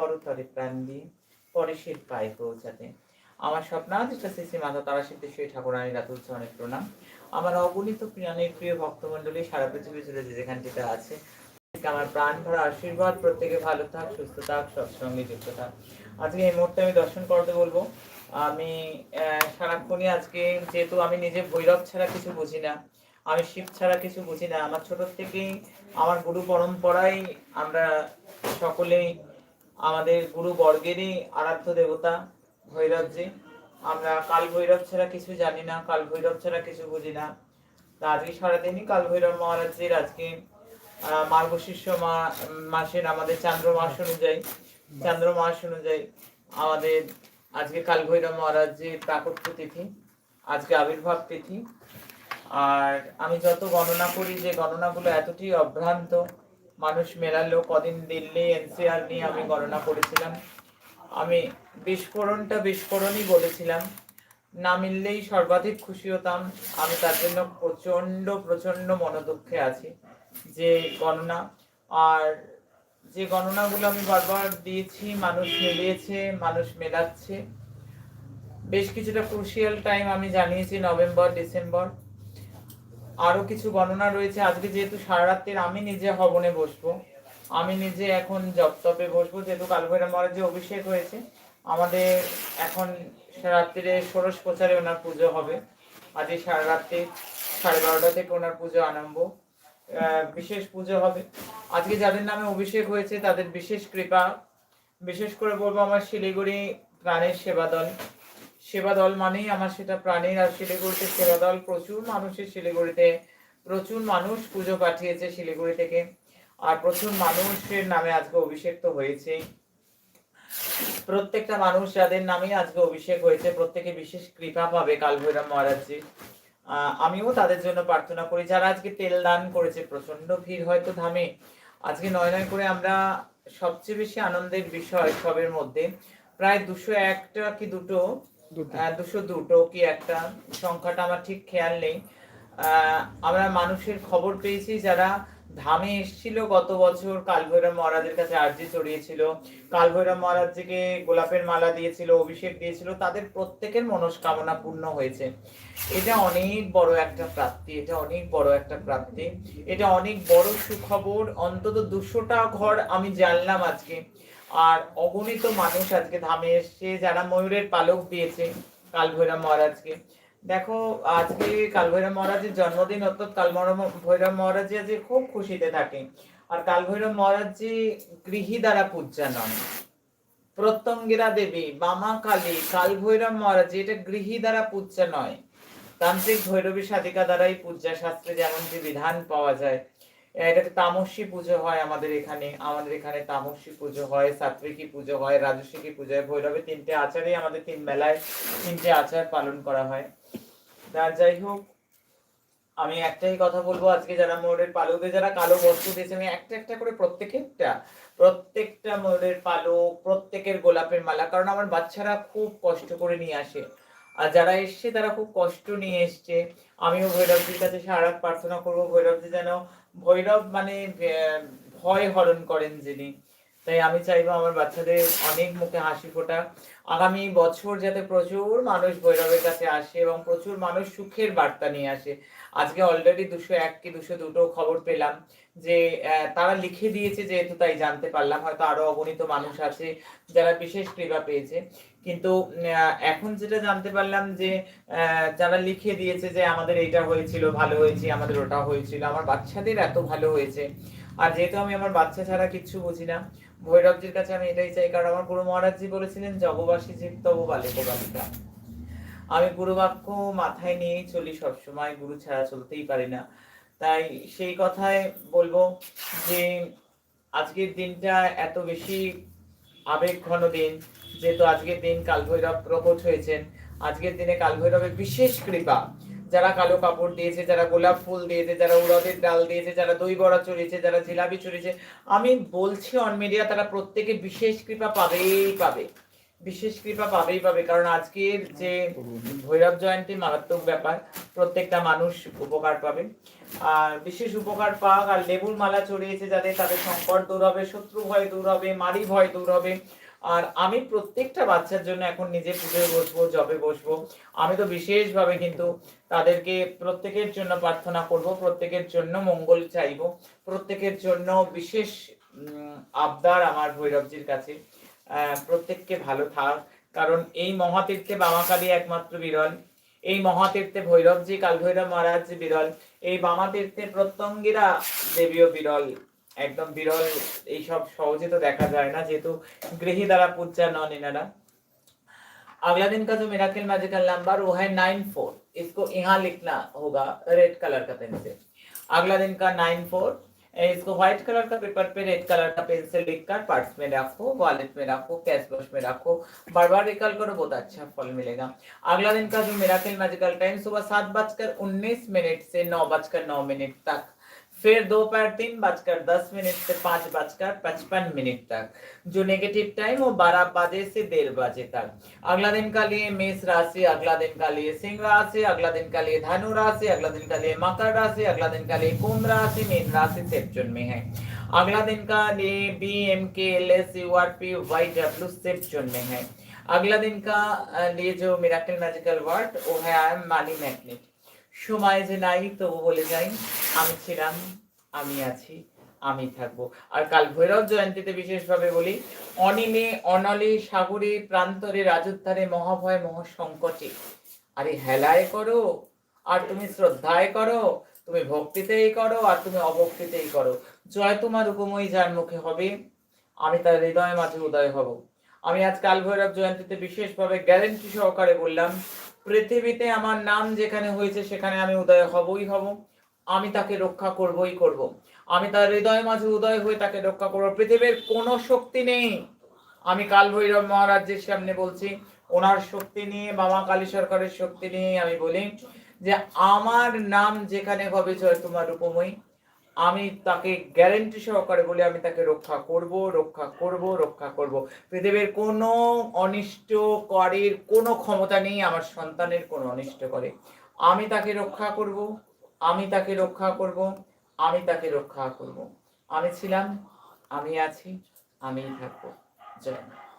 করতরে প্রাণ দিয়ে, পরে শীত পায়ে পৌঁছাতে। আমার স্বপ্নাদিষ্ট শ্রী মাতা তারা সিদ্ধেশ্বরী ঠাকুরানী রাতুল চরণের প্রণাম। আমার অগণিত প্রিয়ানের প্রিয় ভক্তমণ্ডলী, সারা পৃথিবী জুড়ে যে যেখানটিতে আছে আমার প্রাণ ভরা আশীর্বাদ, প্রত্যেকে ভালো থাক, সুস্থ থাক, সৎসঙ্গে যুক্ত থাক। আজকে এই মুহূর্তে আমি দর্শন করতে বলব। আমি সারাক্ষণই আজকে যেহেতু আমি নিজে ভৈরব ছাড়া কিছু বুঝি না, আমি শিব ছাড়া কিছু বুঝি না, আমার ছোট থেকেই আমার গুরু পরম্পরায় আমরা সকলেই আমাদের গুরু বর্গেরই আরাধ্য দেবতা ভৈরবজি। আমরা কাল ভৈরব ছাড়া কিছু জানি না কাল ভৈরব ছাড়া কিছু বুঝি না। আজকে সারাদিনই কাল ভৈরব মহারাজজির আজকে মার্গশীর্ষ মাসের আমাদের চান্দ্র মাস অনুযায়ী, চান্দ্র মাস অনুযায়ী আমাদের আজকে কাল ভৈরব মহারাজজির প্রাকট্য তিথি, আজকে আবির্ভাব তিথি। আর আমি যত গণনা করি, যে গণনাগুলো এতটাই অভ্রান্ত মানুষ মেলালো, কদিন দিল্লি, এনসিআর নিয়ে আমি গণনা করেছিলাম। আমি বিস্ফোরণটা বিস্ফোরণই বলেছিলাম। না মিললেই সর্বাধিক খুশি হতাম। আমি তার জন্য প্রচণ্ড প্রচণ্ড মনোদুঃখে আছি যে গণনা। আর যে গণনাগুলো আমি বারবার দিয়েছি, মানুষ মিলিয়েছে, মানুষ মেলাচ্ছে। বেশ কিছুটা ক্রুশিয়াল টাইম আমি জানিয়েছি, নভেম্বর, ডিসেম্বর। আরও কিছু গণনা রয়েছে। আজকে যেহেতু সারা রাত্রের আমি নিজে হবনে বসবো, আমি নিজে এখন জপতপে বসবো, যেহেতু কালভৈরা মহারাজ যে অভিষেক হয়েছে, আমাদের এখন রাত্রিরে ষোড়শ প্রচারে ওনার পুজো হবে। আজকে সারা রাত্রে সাড়ে বারোটা থেকে ওনার পুজো আরম্ভ। বিশেষ পুজো হবে। আজকে যাদের নামে অভিষেক হয়েছে, তাদের বিশেষ কৃপা। বিশেষ করে বলব আমার শিলিগুড়ি প্রাণের সেবা দল সেবা দল মানেই আমার সেটা প্রাণের আর শিলিগুড়িতে সেবা দল প্রচুর মানুষের শিলিগুড়িতে, প্রচুর মানুষ পুজো পাঠিয়েছে শিলিগুড়ি থেকে। আর প্রচুর মানুষের নামে আজকে অভিষেক তো হয়েছে প্রত্যেকটা মানুষ যাদের নামে আজকে অভিষেক হয়েছে, প্রত্যেকে বিশেষ কৃপা পাবে কাল ভৈরব মহারাজজি আমিও তাদের জন্য প্রার্থনা করি। যারা আজকে তেল দান করেছে প্রচণ্ড ভিড় হয়তো ধামে আজকে নয় নয় করে আমরা সবচেয়ে বেশি আনন্দের বিষয় সবের মধ্যে। প্রায় দুশো একটা কি দুটো দুশো দুটো কি একটা? সংখ্যাটা আমার ঠিক খেয়াল নেই। আমরা মানুষের খবর পেয়েছি, যারা ধামে এসেছিল গত বছর, কালভৈরব মহারাজের কাছে আর্জি চড়িয়েছিল। কালভৈরব মহারাজজিকে গোলাপের মালা দিয়েছিল, অভিষেক দিয়েছিল, তাদের প্রত্যেকের মনস্কামনা পূর্ণ হয়েছে। এটা অনেক বড় একটা প্রাপ্তি, এটা অনেক বড় একটা প্রাপ্তি। এটা অনেক বড় সুখবর, অন্তত দুশোটা ঘর আমি জানলাম আজকে। আর অগণিত মানুষ আজকে ধামে এসছে, যারা ময়ূরের পালক দিয়েছে কালভৈরব মহারাজকে। দেখো, আজকে কালভৈরব মহারাজের জন্মদিন, অর্থাৎ কাল ভৈরব মহারাজ আজকে খুব খুশিতে থাকে। আর কালভৈরব মহারাজজি গৃহী দ্বারা পূজা নন। প্রত্যঙ্গিরা দেবী, বামা কালী, কালভৈরব মহারাজ, এটা গৃহী দ্বারা পূজা নয়। তান্ত্রিক ভৈরবী সাধিকা দ্বারাই পূজা শাস্ত্রে যেমন যে বিধান পাওয়া যায় এটাকে তামসী পুজো হয় আমাদের এখানে আমাদের এখানে তামসী পুজো হয় সাত্বিকী পুজো হয়, রাজস্বিকী পুজো হয়, ভৈরবে তিনটে আচারই আমাদের তিন বেলায় তিনটে আচার পালন করা হয়। তা যাই হোক, আমি একটাই কথা বলব, আজকে যারা ময়ূরের পালকে যারা কালো বস্ত্র দিয়েছে আমি একটা একটা করে প্রত্যেকেরটা, প্রত্যেকটা ময়ূরের পালক, প্রত্যেকের গোলাপের মালা, কারণ আমার বাচ্চারা খুব কষ্ট করে নিয়ে আসে। আর যারা এসছে, তারা খুব কষ্ট নিয়ে এসছে। আমিও ভৈরবজির কাছে সারা প্রার্থনা করব। ভৈরবজি যেন, ভৈরব মানে ভয় হরণ করেন যিনি। তাই আমি চাইব আমার বাচ্চাদের অনেক মুখে হাসি ফোটা। আগামী বছর যাতে প্রচুর মানুষ ভৈরবের কাছে আসে এবং প্রচুর মানুষ সুখের বার্তা নিয়ে আসে। আজকে অলরেডি দুশো এক কি দুশো দুটো খবর পেলাম যে তারা লিখে দিয়েছে যেহেতু তাই জানতে পারলাম। হয়তো আরও অগণিত মানুষ আছে যারা বিশেষ কৃপা পেয়েছে। কিন্তু এখন যেটা জানতে পারলাম যে যারা লিখে দিয়েছে যে আমাদের এইটা হয়েছিল, ভালো হয়েছে, আমাদের ওটা হয়েছিল, আমার বাচ্চাদের এত ভালো হয়েছে। আর যেহেতু আমি আমার বাচ্চা ছাড়া কিচ্ছু বুঝি না ভৈরবজির কাছে আমি এটাই চাই, কারণ আমার গুরু মহারাজজি বলেছিলেন, জগবাসী জীব তব বালিক আমি গুরু বাক্য মাথায় নিয়েই চলি সবসময়, গুরু ছাড়া চলতেই পারি না। তাই সেই কথায় বলব যে, আজকের দিনটা এত বেশি আবেগ ঘন দিন, যেহেতু আজকের দিন কালভৈরব প্রকট হয়েছেন। আজকের দিনে কালভৈরবের বিশেষ কৃপা যারা কালো কাপড় দিয়েছে, যারা গোলাপ ফুল দিয়েছে, যারা উড়দের ডাল দিয়েছে, যারা দই বড়া চড়িয়েছে, যারা জিলাপি চড়িয়েছে, আমি বলছি অন মিডিয়া তারা প্রত্যেকে বিশেষ কৃপা পাবেই পাবে। বিশেষ কৃপা পাবেই পাবে, কারণ আজকের যে ভৈরব জয়ন্তী মারাত্মক ব্যাপার, প্রত্যেকটা মানুষ উপকার পাবে। আর বিশেষ উপকার পাক, আর লেবুর মালা চড়িয়েছে যাদের, তাদের সংকট দূর হবে, শত্রু ভয় দূর হবে, মারি ভয় দূর হবে। আর আমি প্রত্যেকটা বাচ্চার জন্য এখন নিজে পুজোয় বসবো জবে বসবো। আমি তো বিশেষভাবে কিন্তু তাদেরকে প্রত্যেকের জন্য প্রার্থনা করব, প্রত্যেকের জন্য মঙ্গল চাইব, প্রত্যেকের জন্য বিশেষ আবদার আমার ভৈরবজির কাছে। প্রত্যেককে ভালো থাক, কারণ এই মহাতীর্থে বামাকালী একমাত্র বিরল। এই মহাতীর্থে ভৈরবজি কাল ভৈরব মহারাজ বিরল। এই বামাতীর্থে প্রত্যঙ্গীরা দেবীও বিরল। একদম বিরল এইসব সহজে তো দেখা যায় না যেহেতু গৃহী দ্বারা পূজা নন এনারা अगला दिन का जो मिराकल मैजिकल नंबर वो है नाइन फोर इसको यहाँ लिखना होगा रेड कलर का पेन से अगला दिन का नाइन फोर इसको व्हाइट कलर का पेपर पे रेड कलर का पेन से लिख कर पर्स में रखो वॉलेट में रखो कैश बॉक्स में रखो बार बार रिकॉल करो बहुत अच्छा फल मिलेगा अगला दिन का जो मिराकल मैजिकल टाइम सुबह सात बजकर उन्नीस मिनट से नौ बजकर नौ मिनट तक फिर दोपहर तीन बजकर दस मिनट से पाँच बजकर पचपन मिनट तक। जो नेगेटिव टाइम वो बारह बजे से डेढ़ बजे तक। अगला दिन का लिए मेष राशि, अगला दिन का लिए सिंह राशि, अगला दिन का लिए धनु राशि, अगला दिन का लिए मकर राशि, अगला दिन का लिए कुंभ राशि, मीन राशि सेप्चुन में है। अगला दिन का लिए B M K L S U R P Y W सेप्चुन में है। अगला दिन का लिए जो मेरा मैजिकल वर्ड वो है आई एम मानी मैग्नेट সময় যে নাই, তবু বলে যাই, আমি ছিলাম, আমি আছি, আমি থাকব। আর কাল ভৈরব জয়ন্তীতে বিশেষভাবে বলি, অনিমে অনলে সাগরে প্রান্তরে রাজোদ্ধারে মহাভয় মহাসংকটে। আরে হেলায় করো, আর তুমি শ্রদ্ধায় করো, তুমি ভক্তিতেই করো, আর তুমি অভক্তিতেই করো। জয় তোমার উপময়ী, যার মুখে হবে, আমি তার হৃদয় মাঝে উদয় হব। আমি আজ কাল ভৈরব জয়ন্তীতে বিশেষভাবে গ্যারেন্টি সহকারে বললাম পৃথিবীতে আমার নাম যেখানে হয়েছে, সেখানে আমি উদয় হবই হব। আমি তাকে রক্ষা করবই করব। আমি তার হৃদয় মাঝে উদয় হয়ে তাকে রক্ষা করব। পৃথিবীর কোনো শক্তি নেই। আমি কাল ভৈরব মহারাজের সামনে বলছি, ওনার শক্তি নিয়ে বাবা কালী সরকারের শক্তি নিয়ে আমি বলি যে, আমার নাম যেখানে হবে জয় তোমার উপময়ী আমি তাকে গ্যারেন্টি সহকারে বলে, আমি তাকে রক্ষা করব রক্ষা করব রক্ষা করব। পৃথিবীর কোনো অনিষ্ট করের কোনো ক্ষমতা নেই, আমার সন্তানের কোনো অনিষ্ট করে। আমি তাকে রক্ষা করব, আমি তাকে রক্ষা করব, আমি তাকে রক্ষা করব। আমি ছিলাম, আমি আছি, আমিই থাকব। জয়।